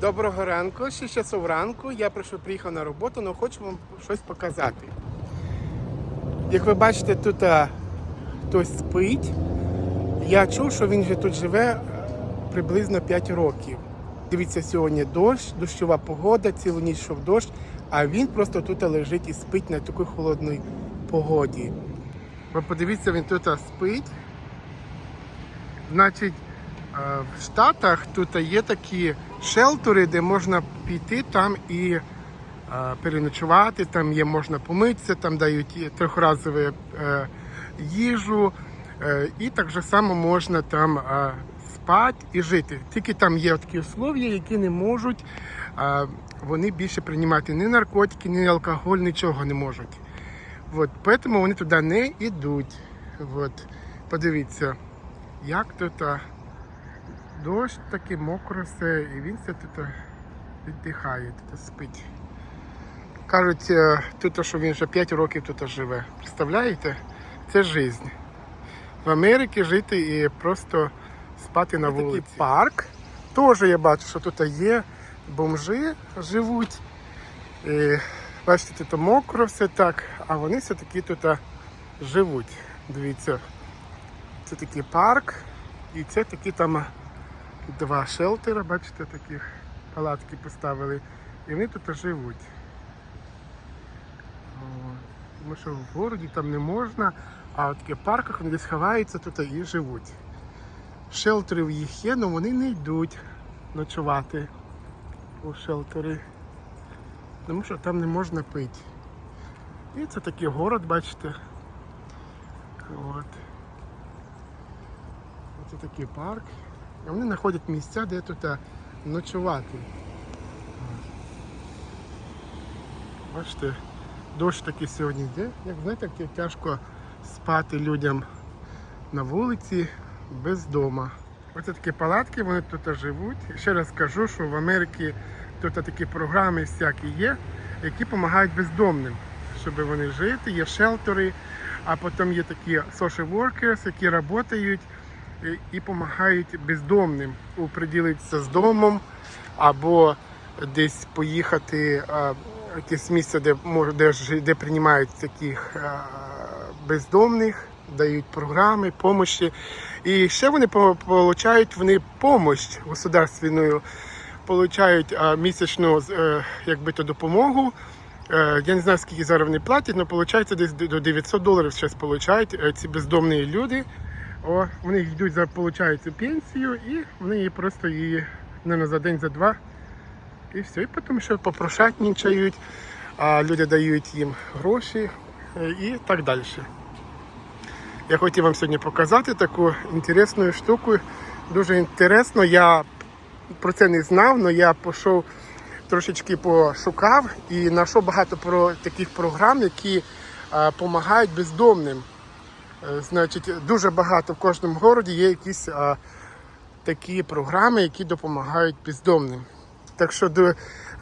Доброго ранку, 6 часов ранку. Я прийшов, приїхав на роботу, але хочу вам щось показати. Як ви бачите, тут а, хтось спить. Я чув, що він вже тут живе е, приблизно 5 років. Дивіться, сьогодні дощ, дощова погода, цілу ніч йшов дощ, а він просто тут лежить і спить на такій холодній погоді. Ви подивіться, він тут спить. Значить, е, в Штатах тут є такі шелтери, де можна піти там і е, переночувати, там є можна помитися, там дають трьохразову е, їжу, е, і так само можна там е, спати і жити. Тільки там є такі условия, які не можуть е, вони більше приймати ні наркотики, ні алкоголь, нічого не можуть. От, тому вони туди не йдуть. От, подивіться, як тут дощ таке мокро все, і він все тут віддихає, тут спить. Кажуть, е, тут, що він вже 5 років тут живе. Представляєте? Це життя. В Америці жити і просто спати на вулиці. Такий парк. Теж я бачу, що тут є бомжі живуть. І, бачите, тут мокро все так, а вони все-таки тут живуть. Дивіться, це такий парк, і це такі там два шелтера, бачите, таких палатки поставили. І вони тут живуть. Тому що в городі там не можна, а в таких парках вони десь ховаються тут і живуть. Шелтери в їх є, але вони не йдуть ночувати у шелтери. Тому що там не можна пити. І це такий город, бачите. От. Це такий парк. Вони знаходять місця, де тут ночувати. Бачите, дощ такий сьогодні йде. Як знаєте, як тяжко спати людям на вулиці без дома. Оце такі палатки, вони тут живуть. Ще раз скажу, що в Америці тут такі програми всякі є, які допомагають бездомним, щоб вони жити, є шелтери, а потім є такі social workers, які працюють і- допомагають бездомним оприділитися з домом або десь поїхати а, якесь місце, де може де, де приймають таких а, бездомних, дають програми, допомоги. І ще вони по- получають вони помощь государственну, получають а, місячну з- е, якби то допомогу. Е, Я не знаю, скільки зараз вони платять, але виходить десь до 900 доларів зараз получають е, ці бездомні люди. О, вони йдуть за получають пенсію і вони її просто її не за день, за два. І все. І потім ще попрошатнічають, а люди дають їм гроші е, і так далі. Я хотів вам сьогодні показати таку інтересну штуку. Дуже інтересно. Я про це не знав, але я пішов трошечки пошукав і знайшов багато про таких програм, які допомагають бездомним. Е, Значить, дуже багато в кожному городі є якісь а, такі програми, які допомагають бездомним. Так що,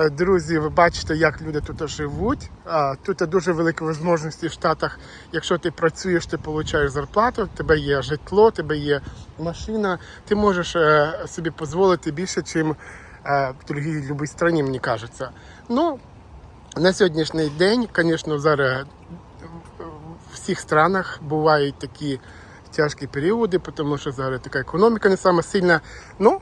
е, друзі, ви бачите, як люди тут живуть. А, Тут дуже великі можливості в Штатах. Якщо ти працюєш, ти отримуєш зарплату, в тебе є житло, тебе є машина, ти можеш е, собі дозволити більше, ніж в другій будь-якій країні, мені кажеться. Ну, на сьогоднішній день, звісно, зараз всіх странах бувають такі тяжкі періоди, тому що зараз така економіка не сама сильна. Ну,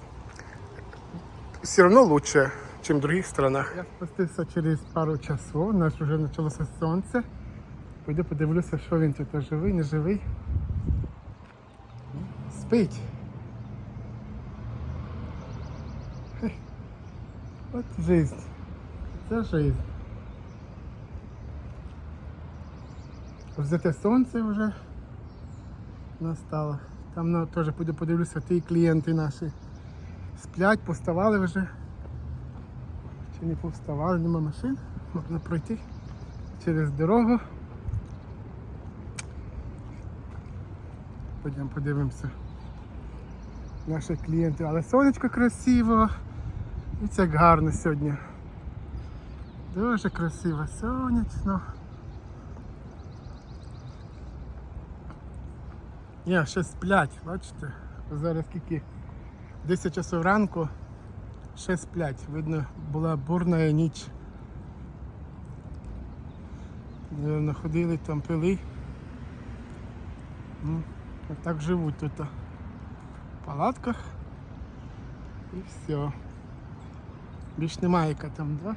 все одно лучше, ніж в других странах. Я спустився через пару часов, у нас вже почалося сонце. Пойду подивлюся, що він тут живий, не живий. Спить. От жизнь. Це жизнь. Зате сонце вже настало. Там ну, теж піду подивлюся, ті клієнти наші сплять, поставали вже. Чи не повставали, нема машин, можна пройти через дорогу. Пойдемо подивимося. Наші клієнти, але сонечко красиво. І це гарно сьогодні. Дуже красиво, сонячно. Ні, ще сплять, бачите? Зараз скільки 10 часов ранку, ще сплять. Видно, була бурна ніч. Наверно, ходили там, пили. Ну, так живуть тут. В палатках. І все. Більш немає яка там, да?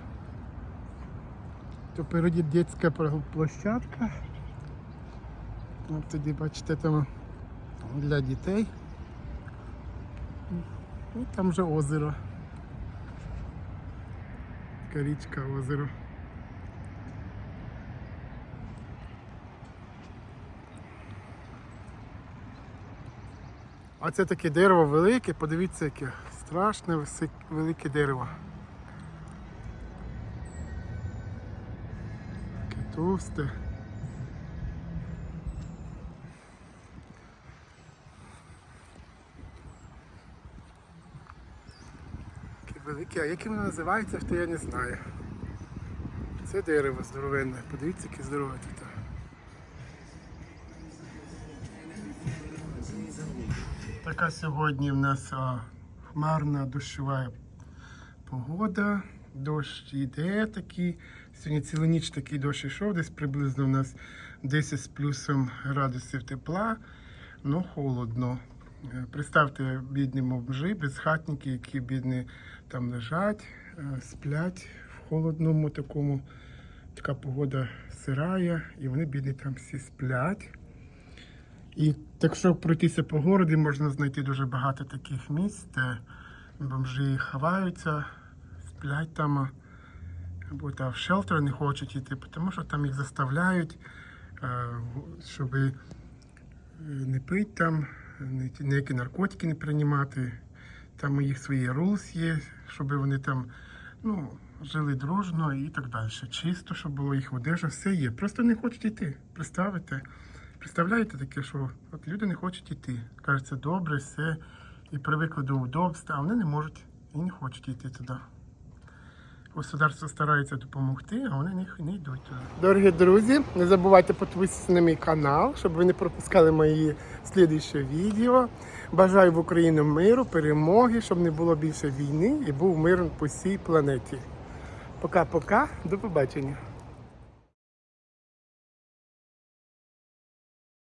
То впереді дитяча площадка. От тоді бачите там для дітей. І там вже озеро. Така річка озеро. А це таке дерево велике, подивіться, яке страшне велике дерево. Таке товсте. Таке велике, а як воно називається, то я не знаю. Це дерево здоровенне. Подивіться, яке здорове тут. Така сьогодні в нас а, хмарна дощова погода. Дощ йде такий. Сьогодні цілу ніч такий дощ йшов, десь приблизно у нас 10 з плюсом градусів тепла, ну холодно. Е, Представте, бідні бомжи, безхатники, які бідні там лежать, е, сплять в холодному такому. Така погода сирая, і вони бідні там всі сплять. І якщо пройтися по городі, можна знайти дуже багато таких місць, де бомжі ховаються, сплять там, або там в шелтер не хочуть йти, тому що там їх заставляють, е, щоб не пити там, ніякі наркотики не приймати. Там у їх свої rules є, щоб вони там ну, жили дружно і так далі. Чисто, щоб було їх одежа, все є. Просто не хочуть йти. Представите. Представляєте таке, що от люди не хочуть йти. Кажуть, це добре, все, і привикли до удобства, а вони не можуть і не хочуть йти туди. Государство старається допомогти, а вони не, не йдуть туди. Дорогі друзі, не забувайте підписатися на мій канал, щоб ви не пропускали мої слідчі відео. Бажаю в Україну миру, перемоги, щоб не було більше війни і був мир по всій планеті. Пока-пока, до побачення.